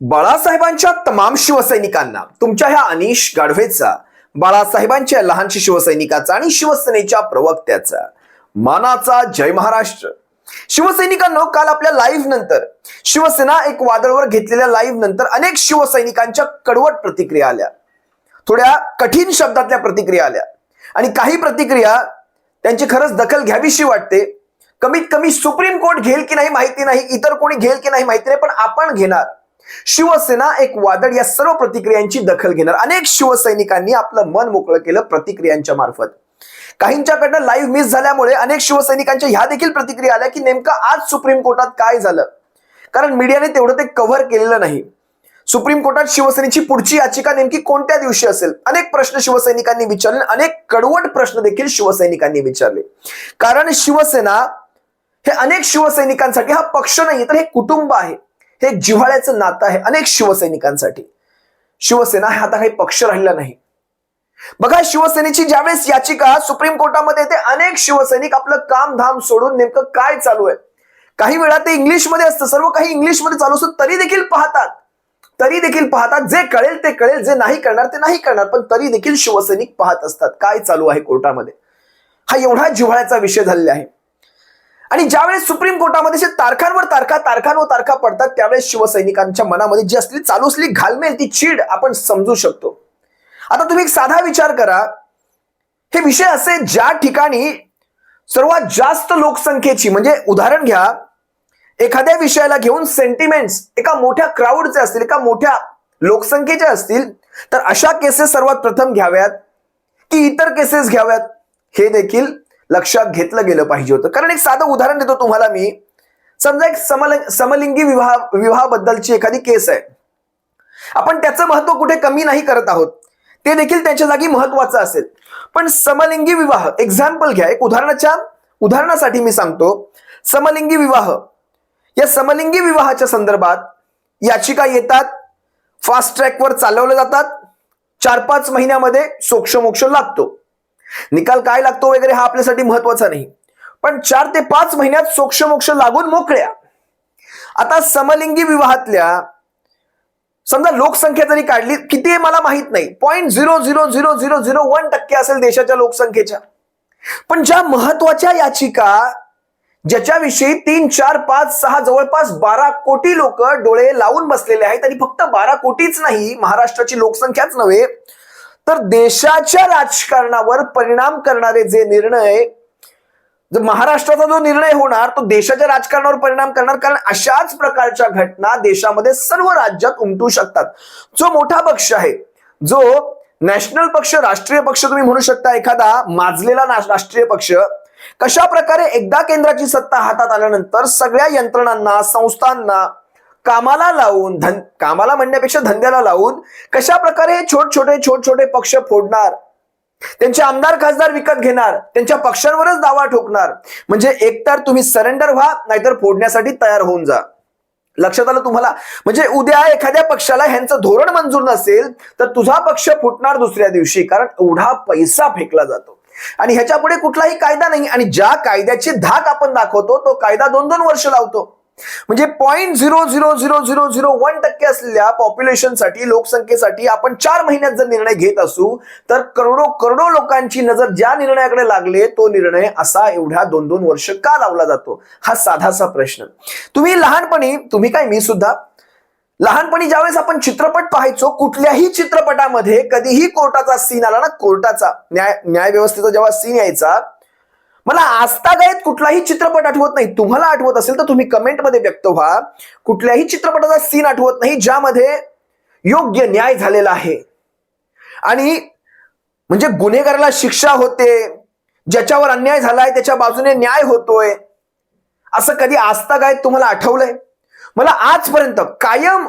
बाळासाहेबांच्या तमाम शिवसैनिकांना तुमच्या ह्या अनिश गाढवेचा बाळासाहेबांच्या लहानशी शिवसैनिकाचा आणि शिवसेनेच्या प्रवक्त्याचा. मानाचा जय महाराष्ट्र. शिवसैनिकांनो काल आपल्या लाईव्ह नंतर शिवसेना एक वादळवर घेतलेल्या लाईव्ह नंतर अनेक शिवसैनिकांच्या कडवट प्रतिक्रिया आल्या. थोड्या कठीण शब्दातल्या प्रतिक्रिया आल्या. आणि काही प्रतिक्रिया त्यांची खरंच दखल घ्यावीशी वाटते. कमीत कमी सुप्रीम कोर्ट घेईल की नाही माहिती नाही इतर कोणी घेईल की नाही माहिती नाही पण आपण घेणार. शिवसेना एक वादळ या सर्व प्रतिक्रियांची दखल घेणार. अनेक शिवसैनिकांनी आपलं मन मोकळं केलं प्रतिक्रियांच्या मार्फत. काहींच्याकडनं लाईव्ह मिस झाल्यामुळे अनेक शिवसैनिकांच्या ह्या देखील प्रतिक्रिया आल्या की नेमकं आज सुप्रीम कोर्टात काय झालं? कारण मीडियाने तेवढं ते कव्हर केलेलं नाही. सुप्रीम कोर्टात शिवसेनेची पुढची याचिका नेमकी कोणत्या दिवशी असेल? अनेक प्रश्न शिवसैनिकांनी विचारले अनेक कडवट प्रश्न देखील शिवसैनिकांनी विचारले. कारण शिवसेना हे अनेक शिवसैनिकांसाठी हा पक्ष नाही तर हे कुटुंब आहे. हे एक जिव्हाळ्याचं नातं आहे अनेक शिवसैनिकांसाठी. शिवसेना हा आता काही पक्ष राहिला नाही. बघा शिवसेनेची ज्यावेळेस याचिका सुप्रीम कोर्टामध्ये येते अनेक शिवसैनिक आपलं काम धाम सोडून नेमकं काय चालू आहे? काही वेळा ते इंग्लिशमध्ये असतं. सर्व काही इंग्लिशमध्ये चालू असतं. तरी देखील पाहतात. तरी देखील पाहतात. जे कळेल ते कळेल जे नाही करणार ते नाही करणार. पण तरी देखील शिवसैनिक पाहत असतात. काय चालू आहे कोर्टामध्ये? हा एवढा जिव्हाळ्याचा विषय झालेला आहे. आणि ज्यावेळेस सुप्रीम कोर्टामध्ये जे तारखांवर तारखा तारखांवर तारखा पडतात त्यावेळेस शिवसैनिकांच्या मनामध्ये जी असली चालू असली घालमेल ती चीड आपण समजू शकतो. आता तुम्ही एक साधा विचार करा. हे विषय असे ज्या ठिकाणी सर्वात जास्त लोकसंख्येची म्हणजे उदाहरण घ्या. एखाद्या विषयाला घेऊन सेंटिमेंट्स एका मोठ्या क्राऊडचे असतील एका मोठ्या लोकसंख्येचे असतील तर अशा केसेस सर्वात प्रथम घ्याव्यात की इतर केसेस घ्याव्यात. हे देखील लक्षात घेतलं गेलं पाहिजे होतं. कारण एक साधं उदाहरण देतो तुम्हाला मी. समजा एक समलिंग समलिंगी विवाह विवाहाबद्दलची एखादी केस आहे. आपण त्याचं महत्त्व कुठे कमी नाही करत आहोत. ते देखील त्याच्या जागी महत्वाचं असेल. पण समलिंगी विवाह एक्झाम्पल घ्या. एक उदाहरणाच्या उदाहरणासाठी मी सांगतो. समलिंगी विवाह. या समलिंगी विवाहाच्या संदर्भात याचिका येतात फास्ट ट्रॅकवर चालवल्या जातात. चार पाच महिन्यामध्ये सोक्षमोक्ष लागतो. निकाल काय लागतो वगैरे हा आपल्यासाठी महत्त्वाचा नाही. पण चार ते पाच महिन्यात सोक्षमोक्ष लागून मोकळ्या. आता समलिंगी विवाहातल्या समजा लोकसंख्या जरी काढली किती आहे मला माहीत नाही. Point zero zero zero zero zero one टक्के असेल देशाच्या लोकसंख्येच्या. पण ज्या महत्त्वाच्या याचिका ज्याच्याविषयी तीन चार पाच सहा जवळपास बारा कोटी लोक डोळे लावून बसलेले आहेत आणि फक्त बारा कोटीच नाही महाराष्ट्राची लोकसंख्याच नव्हे तर देशाच्या राजकारणावर परिणाम करणारे जे निर्णय जो महाराष्ट्राचा जो निर्णय होणार तो देशाच्या राजकारणावर परिणाम करणार कारण अशाच प्रकारच्या घटना देशामध्ये सर्व राज्यात उमटू शकतात. जो मोठा पक्ष आहे जो नॅशनल पक्ष राष्ट्रीय पक्ष तुम्ही म्हणू शकता एखादा माजलेला राष्ट्रीय पक्ष कशा प्रकारे एकदा केंद्राची सत्ता हातात आल्यानंतर सगळ्या यंत्रणांना संस्थांना कामाला लावून धन कामाला म्हणण्यापेक्षा धंद्याला लावून कशा प्रकारे छोट छोटे छोट छोटे पक्ष फोडणार? त्यांचे आमदार खासदार विकत घेणार त्यांच्या पक्षांवरच दावा ठोकणार. म्हणजे एकतर तुम्ही सरेंडर व्हा नाहीतर फोडण्यासाठी तयार होऊन जा. लक्षात आलं तुम्हाला? म्हणजे उद्या एखाद्या पक्षाला ह्यांचं धोरण मंजूर नसेल तर तुझा पक्ष फुटणार दुसऱ्या दिवशी कारण एवढा पैसा फेकला जातो. आणि ह्याच्या पुढे कुठलाही कायदा नाही आणि ज्या कायद्याची धाक आपण दाखवतो तो कायदा दोन दोन वर्ष लावतो. म्हणजे point zero zero zero zero zero one टक्के असलेल्या पॉप्युलेशनसाठी लोकसंख्येसाठी आपण चार महिन्यात जर निर्णय घेत असू तर करोडो करोडो लोकांची नजर ज्या निर्णयाकडे लागले तो निर्णय असा एवढ्या दोन दोन वर्ष का लावला जातो? हा साधासा प्रश्न. तुम्ही लहानपणी तुम्ही काय मी सुद्धा? लहानपणी ज्यावेळेस आपण चित्रपट पाहायचो कुठल्याही चित्रपटामध्ये कधीही कोर्टाचा सीन आला ना कोर्टाचा न्याय न्याय व्यवस्थेचा जेव्हा सीन यायचा मला आस्थागायत कुठलाही चित्रपट आठवत नाही तुम्हाला आठवत असेल तर तुम्ही कमेंटमध्ये व्यक्त व्हा. कुठल्याही चित्रपटाचा सीन आठवत नाही ज्यामध्ये योग्य न्याय झालेला आहे. आणि म्हणजे गुन्हेगाराला शिक्षा होते ज्याच्यावर अन्याय झालाय त्याच्या बाजूने न्याय होतोय असं कधी आस्थागायत तुम्हाला आठवलंय? मला आजपर्यंत कायम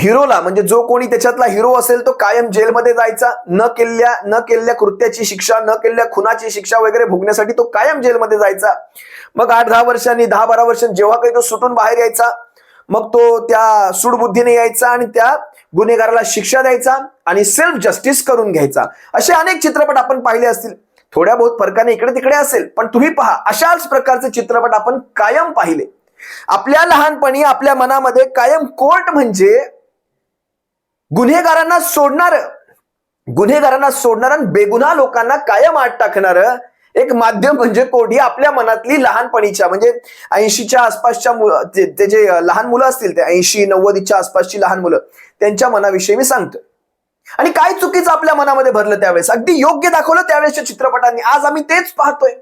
हिरोला म्हणजे जो कोणी त्याच्यातला हिरो असेल तो कायम जेलमध्ये जायचा न केलेल्या न केलेल्या कृत्याची शिक्षा न केलेल्या खुनाची शिक्षा वगैरे भोगण्यासाठी तो कायम जेलमध्ये जायचा. मग आठ दहा वर्षांनी दहा बारा वर्षांनी जेव्हा काही तो सुटून बाहेर यायचा मग तो त्या सुडबुद्धीने यायचा आणि त्या गुन्हेगाराला शिक्षा द्यायचा आणि सेल्फ जस्टिस करून घ्यायचा. असे अनेक चित्रपट आपण पाहिले असतील. थोड्या बहुत फरकाने इकडे तिकडे असेल पण तुम्ही पहा अशाच प्रकारचे चित्रपट आपण कायम पाहिले. आपल्या लहानपणी आपल्या मनामध्ये कायम कोर्ट म्हणजे गुन्हेगारांना सोडणार. गुन्हेगारांना सोडणार आणि बेगुन्हा लोकांना कायम आत टाकणार एक माध्यम म्हणजे कोडी आपल्या मनातली लहानपणीच्या म्हणजे ऐंशीच्या आसपासच्या ते जे लहान मुलं असतील ते ऐंशी नव्वदीच्या आसपासची लहान मुलं त्यांच्या मनाविषयी मी सांगतो. आणि काय चुकीचं आपल्या मनामध्ये भरलं त्यावेळेस? अगदी योग्य दाखवलं त्यावेळेसच्या चित्रपटांनी. आज आम्ही तेच पाहतोय.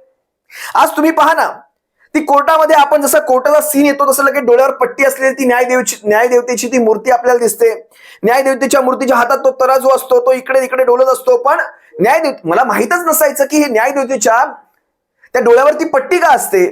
आज तुम्ही पहा ना ती कोर्टामध्ये आपण जसं कोर्टाचा सीन येतो तसं लगेच डोळ्यावर पट्टी असलेली ती न्यायदेवची न्यायदेवतेची ती मूर्ती आपल्याला दिसते. न्यायदेवतेच्या मूर्तीच्या हातात तो तराजू असतो तो इकडे तिकडे डोलत असतो पण न्यायदेव मला माहीतच नसायचं की हे न्यायदेवतेच्या त्या डोळ्यावरती पट्टी का असते?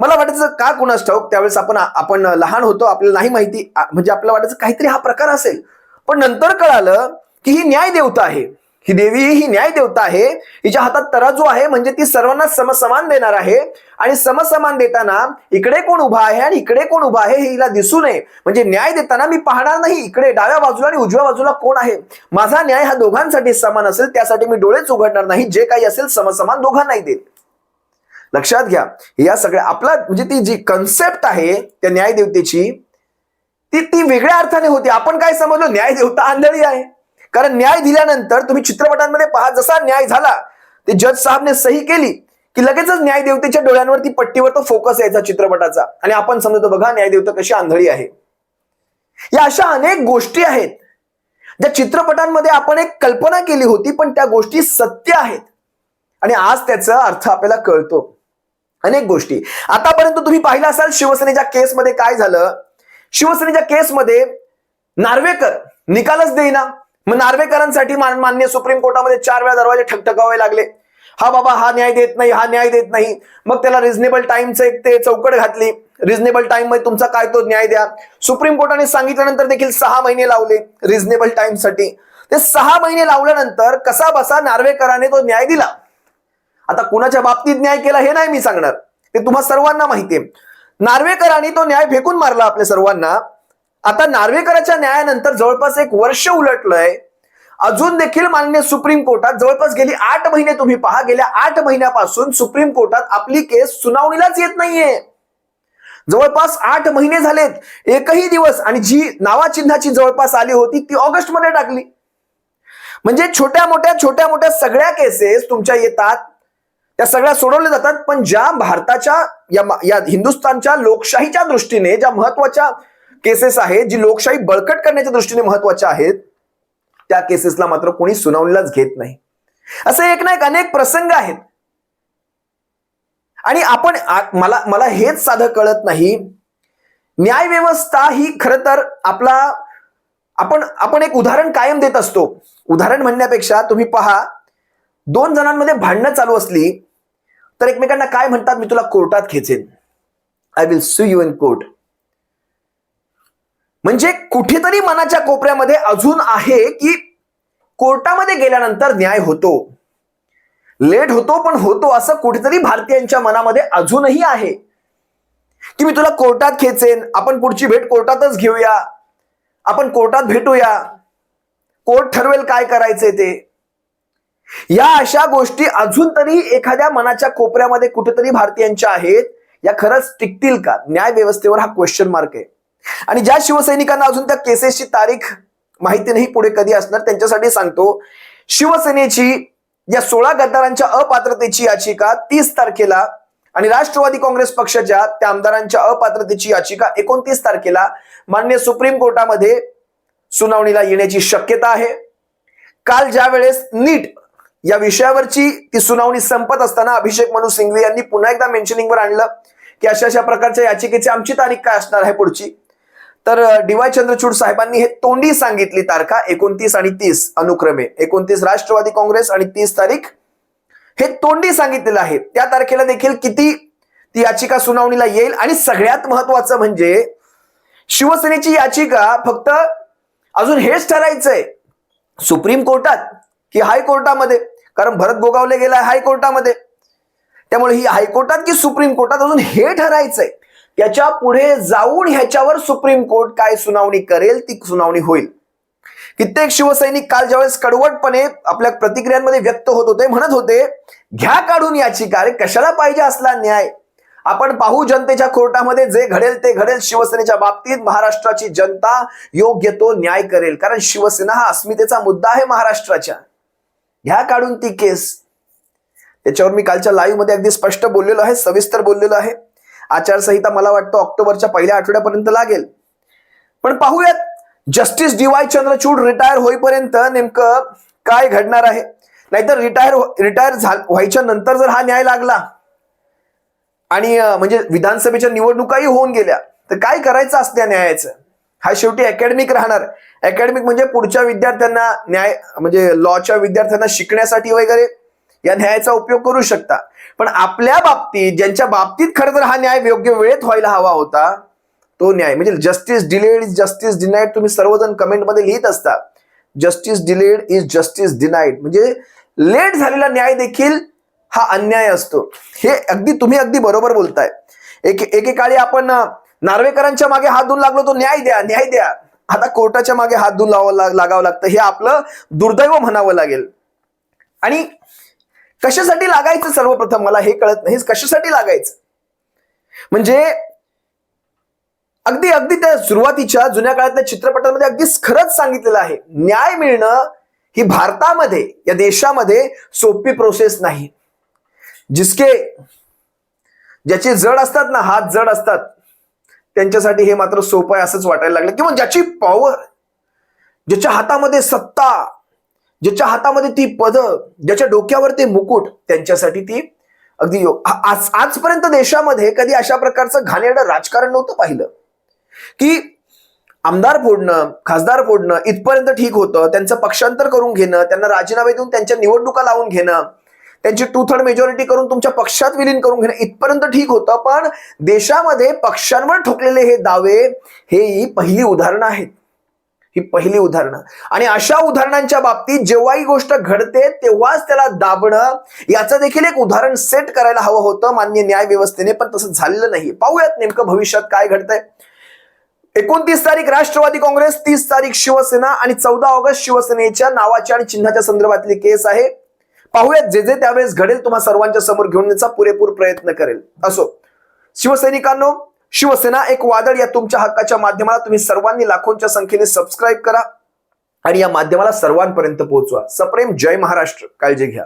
मला वाटायचं का कुणास ठाऊक? त्यावेळेस आपण आपण लहान होतो आपल्याला नाही माहिती म्हणजे आपल्याला वाटायचं काहीतरी हा प्रकार असेल. पण नंतर कळालं की ही न्याय देवता आहे. ही देवी ही न्याय देवता आहे. हिच्या हातात तराजू आहे म्हणजे ती सर्वांना समसमान देणार आहे. आणि समसमान देताना इकडे कोण उभा आहे आणि इकडे कोण उभा आहे हे हिला दिसू नये. म्हणजे न्याय देताना मी पाहणार नाही इकडे डाव्या बाजूला आणि उजव्या बाजूला कोण आहे. माझा न्याय हा दोघांसाठी समान असेल त्यासाठी मी डोळेच उघडणार नाही. जे काही असेल समसमान दोघांनाही देईल. लक्षात घ्या या सगळ्या आपला म्हणजे ती जी कन्सेप्ट आहे त्या न्यायदेवतेची ती ती वेगळ्या अर्थाने होती. आपण काय समजलो? न्याय देवता आंधळी आहे. कारण न्याय दिल्यानंतर तुम्ही चित्रपटांमध्ये पहा जसा न्याय झाला ते जज साहेबने सही केली की लगेचच न्यायदेवतेच्या डोळ्यांवरती पट्टीवर तो फोकस यायचा चित्रपटाचा. आणि आपण समजतो बघा न्यायदेवता कशी आंधळी आहे. या अशा अनेक गोष्टी आहेत ज्या चित्रपटांमध्ये आपण एक कल्पना केली होती पण त्या गोष्टी सत्य आहेत. आणि आज त्याचा अर्थ आपल्याला कळतो. अनेक गोष्टी. आतापर्यंत तुम्ही पाहिलं असाल शिवसेनेच्या केसमध्ये काय झालं? शिवसेनेच्या केसमध्ये नार्वेकर निकालच देईना. मग नार्वेकरांसाठी मान्य सुप्रीम कोर्टामध्ये चार वेळा दरवाजे ठकठकावे लागले. हा बाबा हा न्याय देत नाही हा न्याय देत नाही. मग त्याला रिझनेबल टाइमचं एक ते चौकट घातली. रिझनेबल टाइममध्ये तुमचा काय तो न्याय द्या. सुप्रीम कोर्टाने सांगितल्यानंतर देखील सहा महिने लावले रिझनेबल टाइमसाठी ते सहा महिने लावल्यानंतर कसा बसा नार्वेकराने तो न्याय दिला. आता कुणाच्या बाबतीत न्याय केला हे नाही मी सांगणार. ते तुम्हा सर्वांना माहितीये. नार्वेकरांनी तो न्याय फेकून मारला आपल्या सर्वांना. आता नार्वेकराच्या न्यायानंतर जवळपास एक वर्ष उलटलंय. अजून देखील मान्य सुप्रीम कोर्टात जवळपास गेली आठ महिने तुम्ही पहा गेल्या आठ महिन्यापासून सुप्रीम कोर्टात आपली केस सुनावणीलाच येत नाहीये. जवळपास आठ महिने झालेत एकही दिवस आणि जी नावाचिन्हाची जवळपास आली होती ती ऑगस्टमध्ये टाकली. म्हणजे छोट्या मोठ्या छोट्या मोठ्या सगळ्या केसेस तुमच्या येतात त्या सगळ्या सोडवल्या जातात पण ज्या भारताच्या या या हिंदुस्थानच्या लोकशाहीच्या दृष्टीने ज्या महत्त्वाच्या केसेस आहेत जी लोकशाही बळकट करण्याच्या दृष्टीने महत्त्वाच्या आहेत त्या केसेसला मात्र कोणी सुनावणीलाच घेत नाही. असे एक ना एक अनेक प्रसंग आहेत. आणि आपण मला मला हेच साधं कळत नाही. न्यायव्यवस्था ही खर तर आपला आपण आपण एक उदाहरण कायम देत असतो. उदाहरण म्हणण्यापेक्षा तुम्ही पहा दोन जणांमध्ये भांडणं चालू असली तर एकमेकांना काय म्हणतात मी तुला कोर्टात खेचेन. I will sue you in court म्हणजे कुठेतरी मनाच्या कोपऱ्यामध्ये अजून आहे की कोर्टामध्ये गेल्यानंतर न्याय होतो. लेट होतो पण होतो असं कुठेतरी भारतीयांच्या मनामध्ये अजूनही आहे. की मी तुला कोर्टात खेचेन आपण पुढची भेट कोर्टातच घेऊया आपण कोर्टात भेटूया कोर्ट ठरवेल काय करायचंय ते. या अशा गोष्टी अजून तरी एखाद्या मनाच्या कोपऱ्यामध्ये कुठेतरी भारतीयांच्या आहेत या खरंच टिकतील का? न्याय व्यवस्थेवर हा क्वेश्चन मार्क आहे. आणि ज्या शिवसैनिकांना अजून त्या केसेसची तारीख माहिती नाही पुढे कधी असणार त्यांच्यासाठी सांगतो. शिवसेनेची या सोळा गद्दारांच्या अपात्रतेची याचिका तीस तारखेला आणि राष्ट्रवादी काँग्रेस पक्षाच्या त्या आमदारांच्या अपात्रतेची याचिका एकोणतीस तारखेला मान्य सुप्रीम कोर्टामध्ये सुनावणीला येण्याची शक्यता आहे. काल ज्या वेळेस नीट या विषयावरची ती सुनावणी संपत असताना अभिषेक मनु सिंघवी यांनी पुन्हा एकदा मेन्शनिंगवर आणलं की अशा अशा प्रकारच्या याचिकेची आमची तारीख काय असणार आहे पुढची? तर डी वाय चंद्रचूड साहेबांनी हे तोंडी सांगितली तारखा एकोणतीस आणि तीस अनुक्रमे. एकोणतीस राष्ट्रवादी काँग्रेस आणि तीस तारीख. हे तोंडी सांगितलेलं आहे. त्या तारखेला देखील किती ती याचिका सुनावणीला येईल आणि सगळ्यात महत्वाचं म्हणजे शिवसेनेची याचिका फक्त अजून हेच ठरायचंय. सुप्रीम कोर्टात की हायकोर्टामध्ये कारण भरत गोगावले गेलाय हायकोर्टामध्ये. त्यामुळे ही हायकोर्टात की सुप्रीम कोर्टात अजून हे ठरायचंय. त्याच्या पुढे जाऊन ह्याच्यावर सुप्रीम कोर्ट काय सुनावणी करेल ती सुनावणी होईल. कित्येक शिवसैनिक काल ज्यावेळेस कडवटपणे आपल्या प्रतिक्रियांमध्ये व्यक्त होत होते म्हणत होते घ्या काढून याचिका कार्य कशाला पाहिजे असला न्याय? आपण पाहू जनतेच्या कोर्टामध्ये जे घडेल ते घडेल शिवसेनेच्या बाबतीत महाराष्ट्राची जनता योग्य तो न्याय करेल. कारण शिवसेना हा अस्मितेचा मुद्दा आहे महाराष्ट्राच्या. घ्या काढून ती केस. त्याच्यावर मी कालच्या लाईव्हमध्ये अगदी स्पष्ट बोललेलो आहे सविस्तर बोललेलो आहे. आचारसंहिता मला वाटतं ऑक्टोबरच्या पहिल्या आठवड्यापर्यंत लागेल. पण पाहूयात justice D Y Chandrachud retire होईपर्यंत नेमकं काय घडणार आहे? नाहीतर रिटायर हो, रिटायर व्हायच्या नंतर जर हा न्याय लागला आणि म्हणजे विधानसभेच्या निवडणुकाही होऊन गेल्या तर काय करायचं असतं त्या न्यायाचं? हा शेवटी अकॅडमिक राहणार. अकॅडमिक म्हणजे पुढच्या विद्यार्थ्यांना न्याय म्हणजे लॉच्या विद्यार्थ्यांना शिकण्यासाठी वगैरे या न्यायाचा उपयोग करू शकता. पण आपल्या बाबतीत ज्यांच्या बाबतीत खरं तर हा न्याय योग्य वेळेत व्हायला हवा होता तो न्याय. म्हणजे justice delayed is justice denied तुम्ही सर्वजण कमेंटमध्ये लिहित असता justice delayed is justice denied म्हणजे लेट झालेला न्याय देखील हा अन्याय असतो. हे अगदी तुम्ही अगदी बरोबर बोलताय. एक एकेकाळी आपण नार्वेकरांच्या मागे हात धुवून लागलो तो न्याय द्या न्याय द्या. आता कोर्टाच्या मागे हात धुवून लावावं लागावं लागतं. हे आपलं दुर्दैव म्हणावं लागेल. आणि कशासाठी लागायचं सर्वप्रथम? मला हे कळत नाही. कशासाठी लागायचं? म्हणजे अगदी अगदी त्या सुरुवातीच्या जुन्या काळातल्या चित्रपटांमध्ये अगदी खरंच सांगितलेलं आहे. न्याय मिळणं ही भारतामध्ये या देशामध्ये सोपी प्रोसेस नाही. जिसके ज्याचे जड असतात ना हात जड असतात त्यांच्यासाठी हे मात्र सोपं आहे असंच वाटायला लागलं. किंवा ज्याची पॉवर ज्याच्या हातामध्ये सत्ता ज्याच्या हातामध्ये ती पद ज्याच्या डोक्यावर ते मुकुट त्यांच्यासाठी ती अगदी आज आजपर्यंत देशामध्ये कधी अशा प्रकारचं घाणेरडं राजकारण नव्हतं पाहिलं. की आमदार फोडणं खासदार फोडणं इथपर्यंत ठीक होतं त्यांचं पक्षांतर करून घेणं त्यांना राजीनामे देऊन त्यांच्या निवडणुका लावून घेणं त्यांची टू थर्ड मेजॉरिटी करून तुमच्या पक्षात विलीन करून घेणं इथपर्यंत ठीक होतं. पण देशामध्ये पक्षांवर ठोकलेले हे दावे हे ही पहिली उदाहरणं आहेत. ही पहिली उदाहरणं. आणि अशा उदाहरणांच्या बाबतीत जेव्हा ही गोष्ट घडते तेव्हाच त्याला दाबणं याचं देखील एक उदाहरण सेट करायला हवं होतं मान्य न्याय व्यवस्थेने पण तसं झालेलं नाही. पाहूयात नेमकं भविष्यात काय घडतंय. एकोणतीस तारीख राष्ट्रवादी काँग्रेस तीस तारीख शिवसेना आणि चौदा ऑगस्ट शिवसेनेच्या नावाच्या आणि चिन्हाच्या संदर्भातली केस आहे. पाहूयात जे जे त्यावेळेस घडेल तुम्हा सर्वांच्या समोर घेऊन पुरेपूर प्रयत्न करेल. असो. शिवसैनिकांनो शिवसेना एक वादळ या तुमच्या हक्काच्या माध्यमाला तुम्ही सर्वांनी लाखोंच्या संख्येने सबस्क्राईब करा आणि या माध्यमाला सर्वांपर्यंत पोहोचवा. सप्रेम जय महाराष्ट्र. काळजी घ्या.